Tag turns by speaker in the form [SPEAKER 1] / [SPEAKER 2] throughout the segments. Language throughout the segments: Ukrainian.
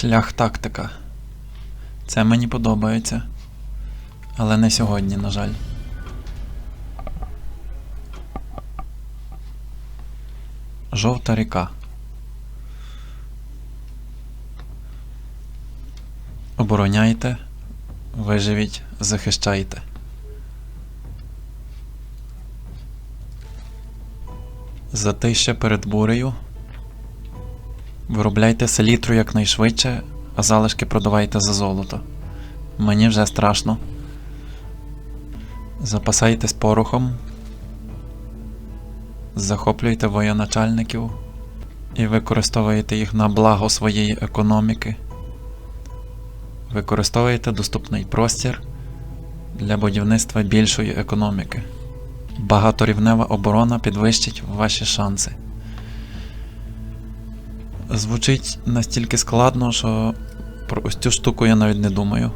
[SPEAKER 1] Шлях тактика. Це мені подобається. Але не сьогодні, на жаль. Жовта ріка. Обороняйте, виживіть, захищайте. Затище перед бурею. Виробляйте селітру якнайшвидше, а залишки продавайте за золото. Мені вже страшно. Запасайтесь порохом. Захоплюйте воєначальників і використовуйте їх на благо своєї економіки. Використовуйте доступний простір для будівництва більшої економіки. Багаторівнева оборона підвищить ваші шанси. Звучить настільки складно, що про ось цю штуку я навіть не думаю.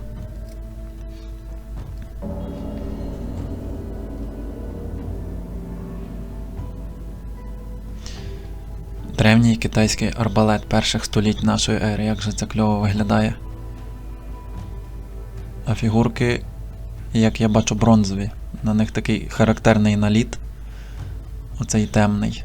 [SPEAKER 1] Древній китайський арбалет перших століть нашої ери, як же це кльово виглядає. А фігурки, як я бачу, бронзові. На них такий характерний наліт. Оцей темний.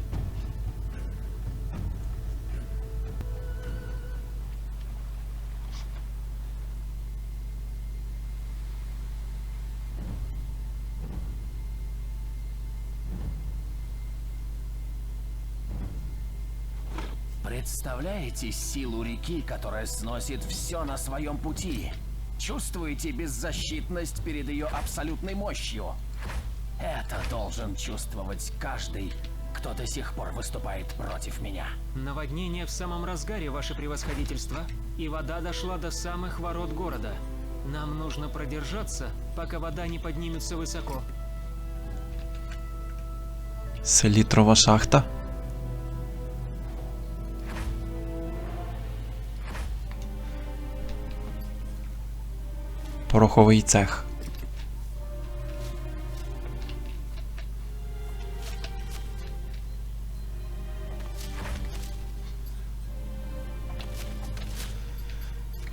[SPEAKER 2] Представляете силу реки, которая сносит все на своем пути? Чувствуете беззащитность перед ее абсолютной мощью? Это должен чувствовать каждый, кто до сих пор выступает против меня.
[SPEAKER 3] Наводнение в самом разгаре, ваше превосходительство, и вода дошла до самых ворот города. Нам нужно продержаться, пока вода не поднимется высоко.
[SPEAKER 1] Селітрова шахта. Пороховий цех.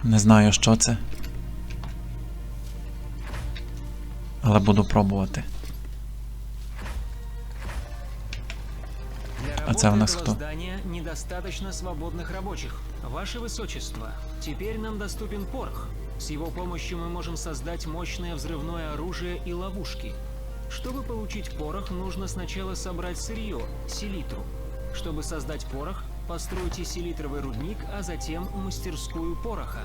[SPEAKER 1] Не знаю, що це. Але буду пробувати.
[SPEAKER 3] Для
[SPEAKER 1] А це в
[SPEAKER 3] работы
[SPEAKER 1] нас
[SPEAKER 3] этого
[SPEAKER 1] кто?
[SPEAKER 3] здания недостаточно свободных рабочих. Ваше Высочество, теперь нам доступен порох. С его помощью мы можем создать мощное взрывное оружие и ловушки. Чтобы получить порох, нужно сначала собрать сырье, селитру. Чтобы создать порох, постройте селитровый рудник, а затем мастерскую пороха.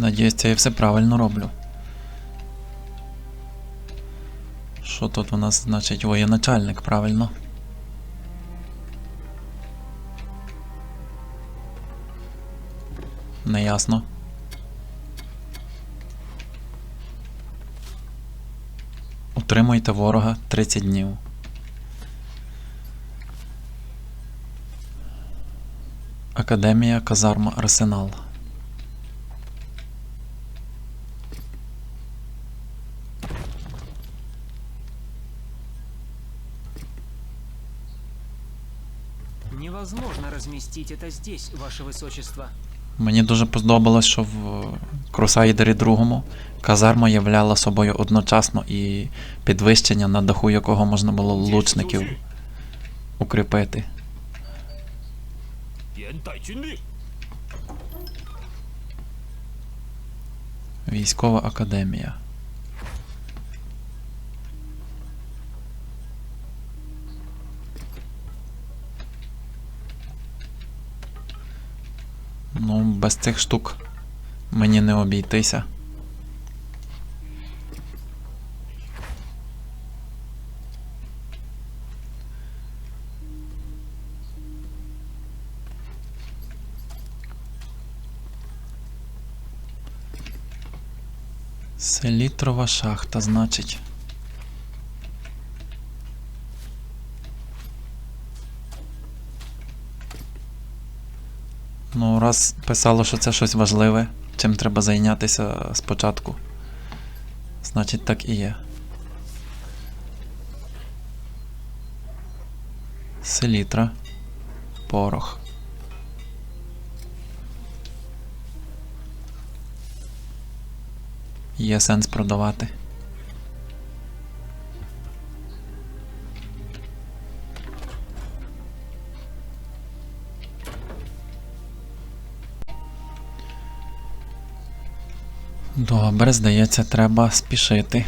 [SPEAKER 1] Надіюсь, я все правильно роблю. Що тут у нас значить воєначальник, правильно? Неясно. Утримуйте ворога 30 днів. Академія, казарма, арсенал.
[SPEAKER 3] Невозможно розмістити це здесь, ваше височество.
[SPEAKER 1] Мені дуже подобалось, що в Крусайдері другому казарма являла собою одночасно і підвищення, на даху якого можна було лучників укріпити. Військова академія. Без цих штук мені не обійтися. Селітрова шахта, значить. Ну, раз писало, що це щось важливе, чим треба зайнятися спочатку. Значить, так і є. Селітра. Порох. Є сенс продавати. Добре, здається, треба спішити.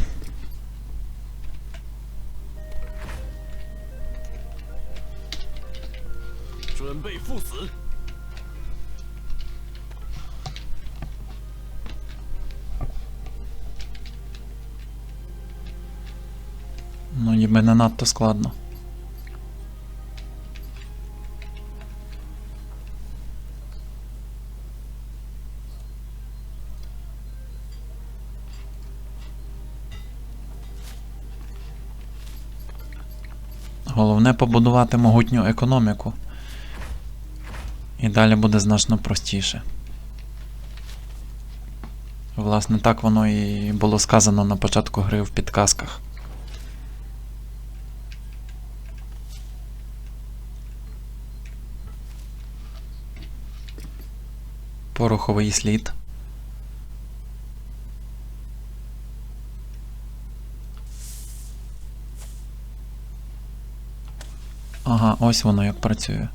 [SPEAKER 1] Ну, ніби не надто складно. Головне побудувати могутню економіку. І далі буде значно простіше. Власне, так воно і було сказано на початку гри в підказках. Пороховий слід. Ага, ось воно як працює.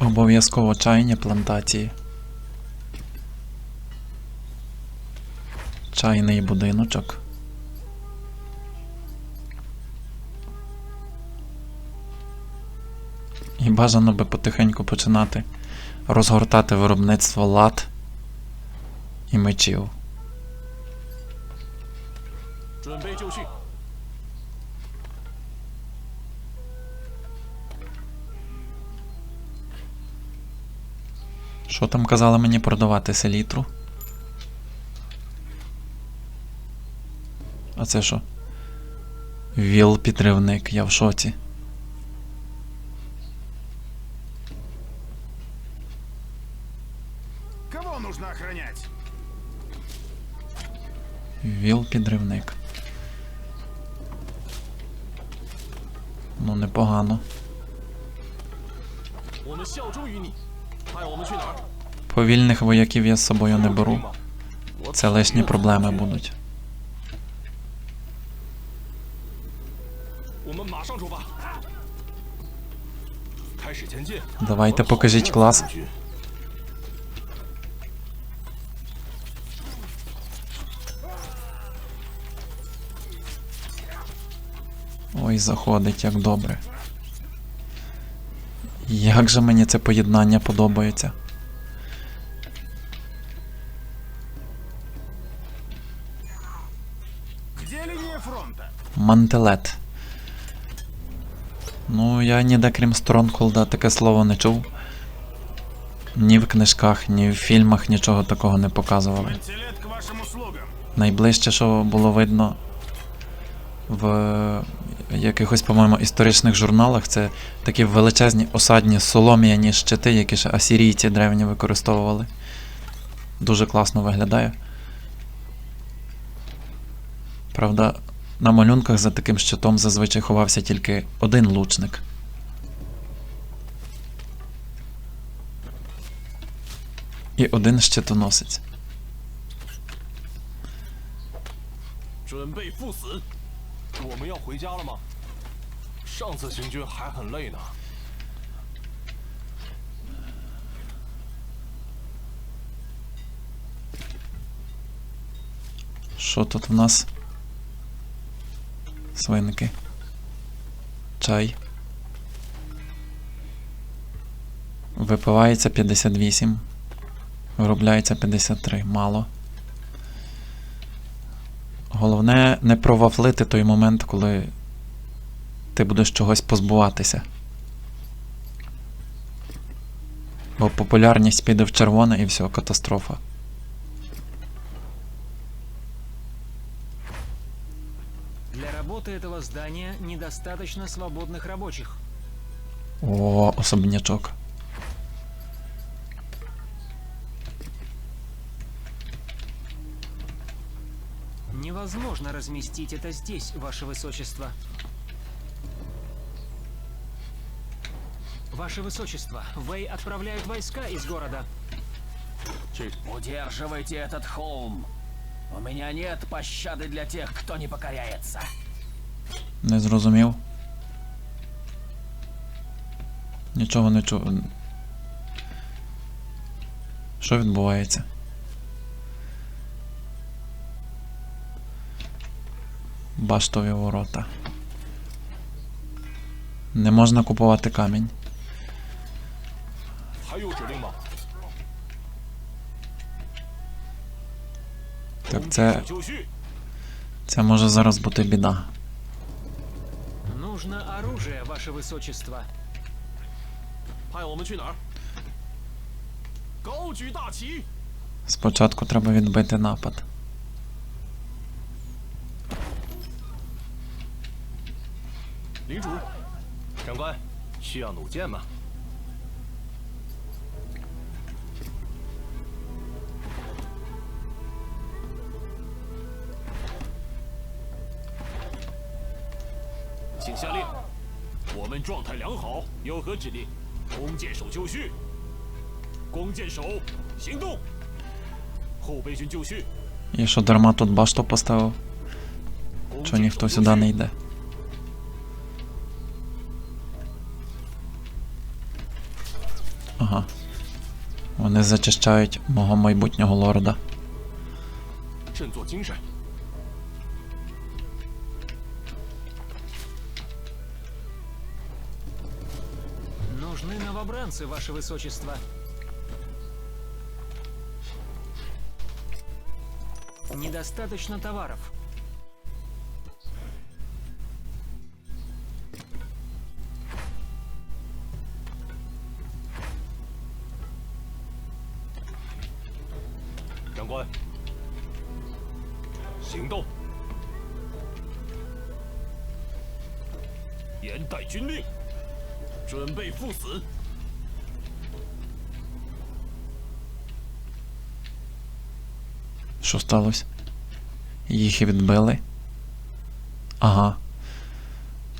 [SPEAKER 1] Обов'язково чайні плантації. Чайний будиночок. І бажано би потихеньку починати розгортати виробництво лад і мечів. Що там казали мені продавати селітру? А це що? Віл підривник, я в шоці. віл підривник. Ну, непогано. Повільних вояків я з собою не беру. Це лишні проблеми будуть. Давайте покажіть клас. Ой, заходить, як добре. Як же мені це поєднання подобається. Мантелет. Ну, я ніде крім Стронгхолда таке слово не чув. Ні в книжках, ні в фільмах нічого такого не показували. Найближче, що було видно в якихось, по-моєму, історичних журналах, це такі величезні осадні солом'яні щити, які ще асірійці древні використовували. Дуже класно виглядає. Правда, на малюнках за таким щитом зазвичай ховався тільки один лучник. І один щитоносець.
[SPEAKER 4] 准备赴死。 我们要回家了吗？上次行军还很累呢。
[SPEAKER 1] Що тут в нас? Свинки. Чай. Випивається 58. Виробляється 53. Мало. Головне не провафлити той момент, коли ти будеш чогось позбуватися. Бо популярність піде в червоне і все, катастрофа.
[SPEAKER 3] Для роботи этого здання недостаточно свободних робочих.
[SPEAKER 1] О, особнячок.
[SPEAKER 3] Невозможно разместить это здесь, ваше высочество. Ваше высочество, Вэй отправляют войска из города.
[SPEAKER 2] Удерживайте этот холм. У меня нет пощады для тех, кто не покоряется.
[SPEAKER 1] Не зрозумів. Нічого не чув. Що відбувається? баштові ворота. Не можна купувати камінь. Так, це. Це може зараз бути біда.
[SPEAKER 3] Нужне оружие, ваше высочество.
[SPEAKER 1] Спочатку треба відбити напад.
[SPEAKER 4] 领主，长官，需要弩箭吗？ 请下令。我们状态良好，有何指令？弓箭手就绪。弓箭手行动。后备军就绪。
[SPEAKER 1] І що дарма тут башту поставив?
[SPEAKER 4] 弓
[SPEAKER 1] Чого
[SPEAKER 4] 箭手
[SPEAKER 1] ніхто
[SPEAKER 4] 就
[SPEAKER 1] сюди
[SPEAKER 4] 绪
[SPEAKER 1] не йде? зачищають мого майбутнього лорда.
[SPEAKER 3] Нужны новобранцы, ваше высочество. Недостаточно товаров.
[SPEAKER 4] 带军令，准备赴死。
[SPEAKER 1] Що сталося? Їх і відбили. Ага.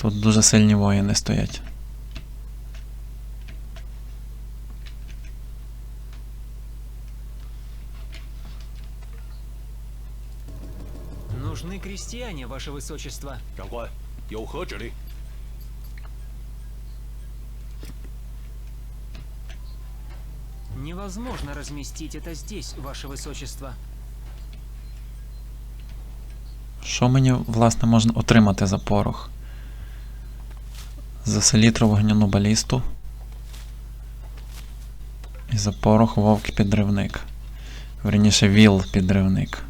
[SPEAKER 1] Тут дуже сильні воїни стоять.
[SPEAKER 3] Нужны крестьяне, ваше высочество.
[SPEAKER 4] 长官，有何指令？
[SPEAKER 3] Невозможно разместить это здесь, ваше высочество.
[SPEAKER 1] Що мені, власне, можна отримати за порох? За селітру вогняну балісту. І за порох вовк підривник. Верніше, віл підривник.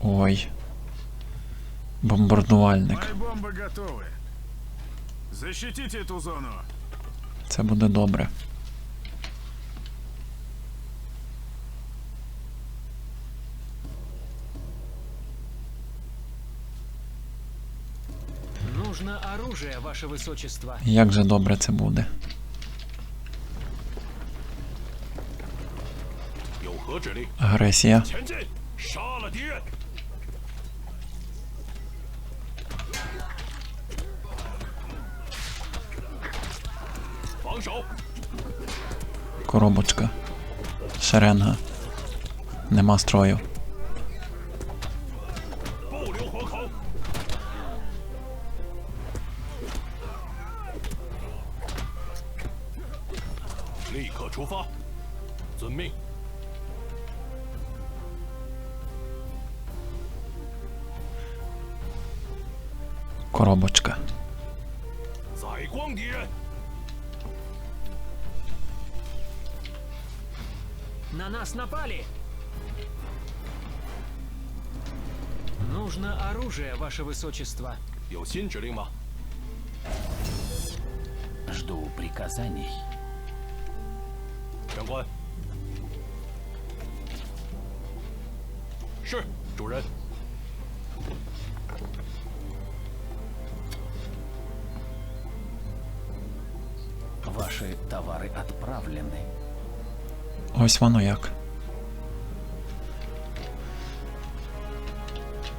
[SPEAKER 1] Ой бомбардувальник. Це буде добре.
[SPEAKER 3] Нужно оружие, ваше височество.
[SPEAKER 1] Як же добре це буде? Агресія. Коробочка. Шеренга. Нема строю.
[SPEAKER 3] Ваше Высочество.
[SPEAKER 2] Жду приказаний. Ваши товары отправлены.
[SPEAKER 1] Ось воно як.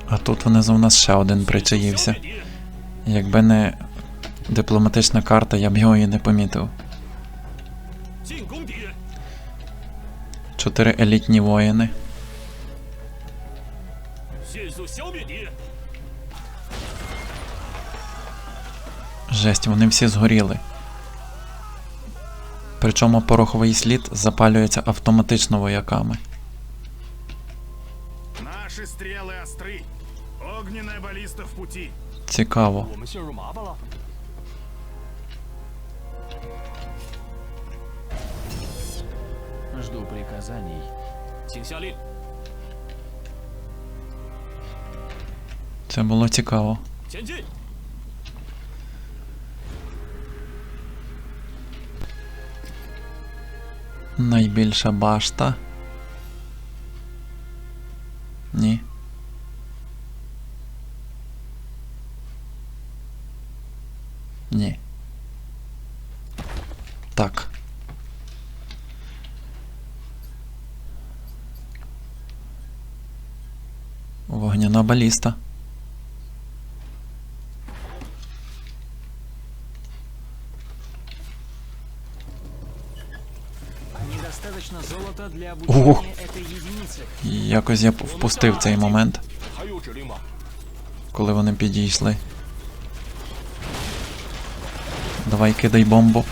[SPEAKER 1] А тут внизу в нас ще один причаївся. Якби не дипломатична карта, я б його і не помітив. Чотири елітні воїни. Жесть, вони всі згоріли. Причому пороховий слід запалюється автоматично вояками.
[SPEAKER 5] Наші стріли остри. Огненная баліста в пути.
[SPEAKER 1] Цікаво.
[SPEAKER 2] Жду приказаний.
[SPEAKER 1] Це було цікаво. Найбільша башта. Ні. Так. Вогняна баліста.
[SPEAKER 3] Недостаточно золота для Ух.
[SPEAKER 1] Якось я впустив цей момент. Коли вони підійшли. Давай кидай бомбу.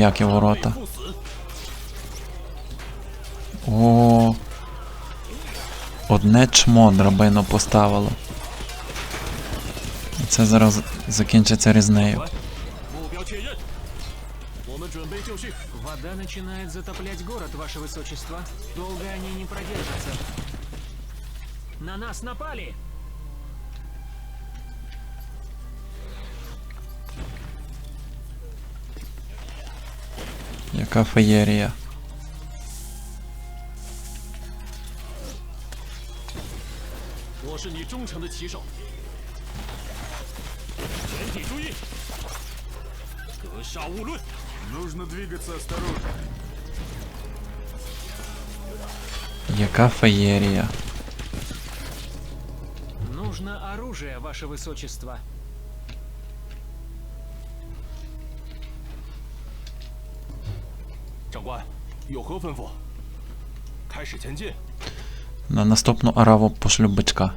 [SPEAKER 1] як і ворота. О. Одне чмо драбину поставило. Це зараз закінчиться різнею.
[SPEAKER 3] Вода починає затоплять город, ваше височество. Довго вони не продержаться. На нас напали!
[SPEAKER 1] Така феєрія.
[SPEAKER 5] Нужно двигаться осторожно.
[SPEAKER 1] Яка феєрія.
[SPEAKER 3] Нужно оружие, ваше высочество.
[SPEAKER 1] На наступну араву пошлю бичка.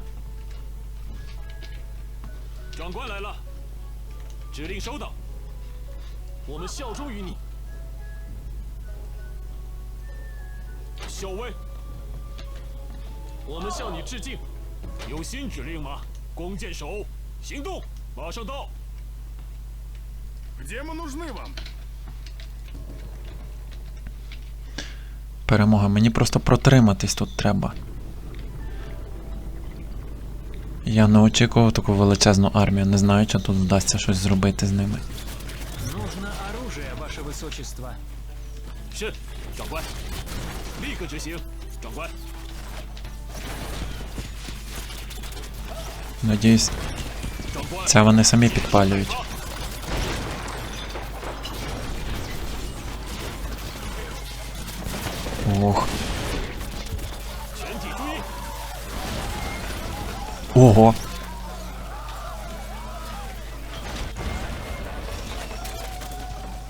[SPEAKER 5] Где мы нужны вам?
[SPEAKER 1] перемога. Мені просто протриматись тут треба. Я не очікував таку величезну армію, не знаю, чи тут вдасться щось зробити з ними.
[SPEAKER 3] Нужно оружие, ваше
[SPEAKER 4] височество.
[SPEAKER 1] Надіюсь, це вони самі підпалюють. Ох. Ого.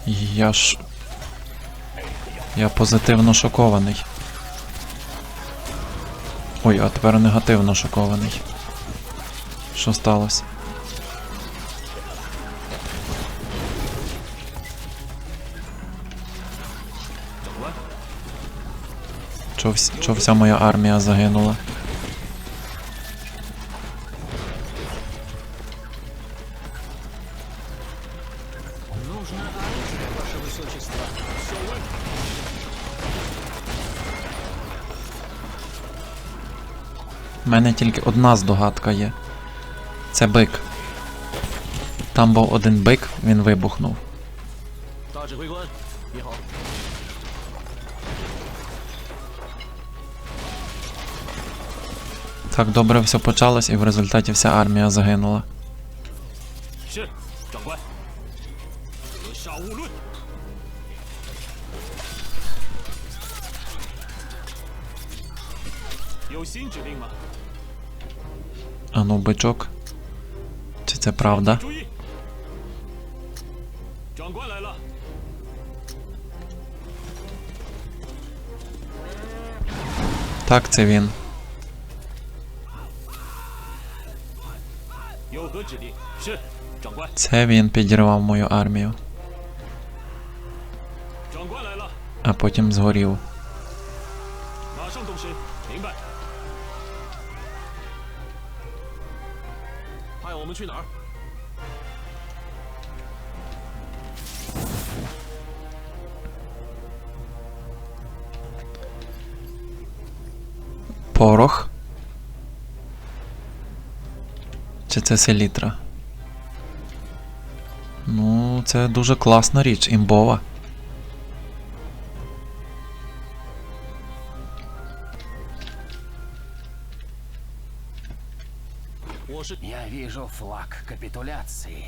[SPEAKER 1] Я ж... Я позитивно шокований. Ой, а тепер негативно шокований. Що сталося? Чо, вс- чо вся моя армія загинула?
[SPEAKER 3] Нужно оружие, ваше высочество.
[SPEAKER 4] 校尉，
[SPEAKER 3] Нужно
[SPEAKER 1] У мене тільки одна здогадка є. Це бик. Там був один бик, він вибухнув. Так добре все почалось і в результаті вся армія загинула. Ану, бичок. Чи це правда? Так, це він. Це він підірвав мою армію. А потім згорів. Порох. Чи це селітра? Ну, це дуже класна річ, імбова.
[SPEAKER 2] Я вижу флаг капитуляции.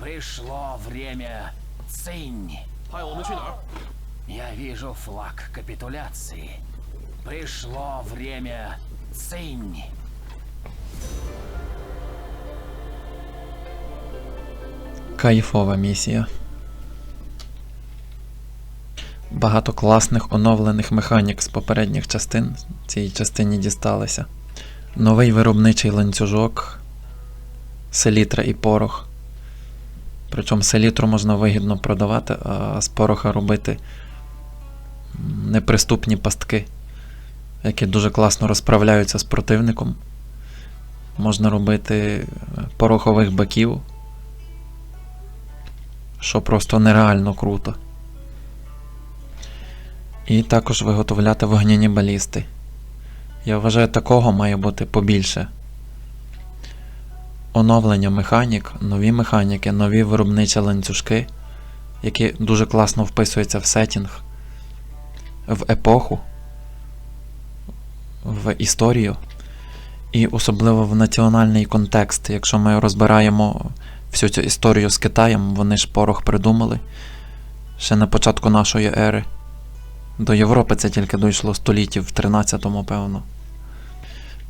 [SPEAKER 2] Пришло время цинь. Я вижу флаг капитуляции. Пришло время цинь.
[SPEAKER 1] Кайфова місія. Багато класних оновлених механік з попередніх частин цій частині дісталися. Новий виробничий ланцюжок, селітра і порох. Причому селітру можна вигідно продавати, а з пороха робити неприступні пастки, які дуже класно розправляються з противником. Можна робити порохових баків, що просто нереально круто. І також виготовляти вогняні балісти. Я вважаю, такого має бути побільше. Оновлення механік, нові механіки, нові виробничі ланцюжки, які дуже класно вписуються в сетінг, в епоху, в історію, і особливо в національний контекст. Якщо ми розбираємо всю цю історію з Китаєм, вони ж порох придумали ще на початку нашої ери. До Європи це тільки дійшло століттів в 13-му, певно.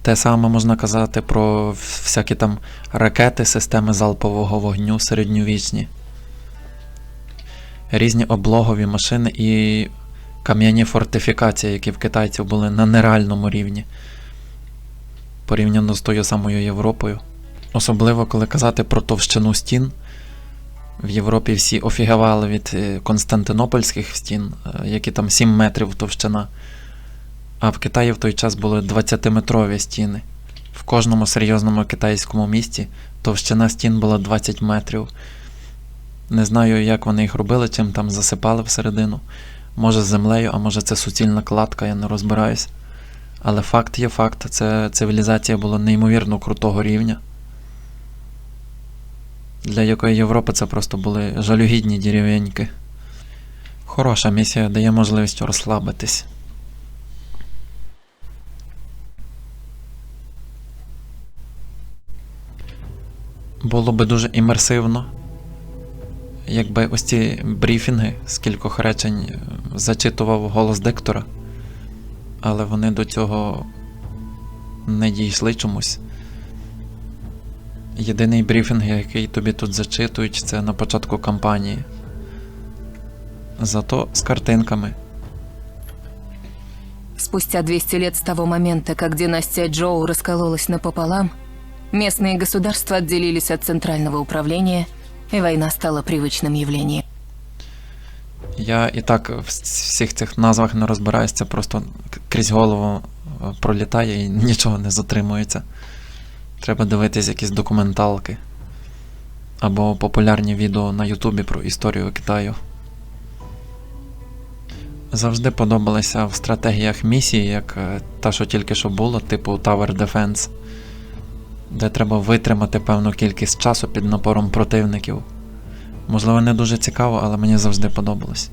[SPEAKER 1] Те саме можна казати про всякі там ракети, системи залпового вогню середньовічні, різні облогові машини і кам'яні фортифікації, які в китайців були на нереальному рівні порівняно з тою самою Європою. Особливо, коли казати про товщину стін. В Європі всі офігевали від е, константинопольських стін, е, які там 7 метрів товщина. А в Китаї в той час були 20-метрові стіни. В кожному серйозному китайському місті товщина стін була 20 метрів. Не знаю, як вони їх робили, чим там засипали всередину. Може землею, а може це суцільна кладка, я не розбираюсь. Але факт є факт, це цивілізація була неймовірно крутого рівня. Для якої Європи це просто були жалюгідні деревеньки. Хороша місія дає можливість розслабитись. Було би дуже імерсивно, якби ось ці брифінги з кількох речень е, зачитував голос диктора, але вони до цього не дійшли чомусь. Єдиний брифінг, який тобі тут зачитують, це на початку кампанії. Зато з картинками.
[SPEAKER 6] Спустя 200 лет с того момента, как династия Джоу раскололась напополам, местные государства отделились от центрального управления, и война стала привычным явлением.
[SPEAKER 1] Я і так в с- всіх цих назвах не розбираюсь, це просто к- крізь голову е, пролітає і нічого не затримується. Треба дивитись якісь документалки або популярні відео на Ютубі про історію Китаю. Завжди подобалися в стратегіях місії, як е, та, що тільки що було, типу Tower Defense, де треба витримати певну кількість часу під напором противників. Можливо, не дуже цікаво, але мені завжди подобалось.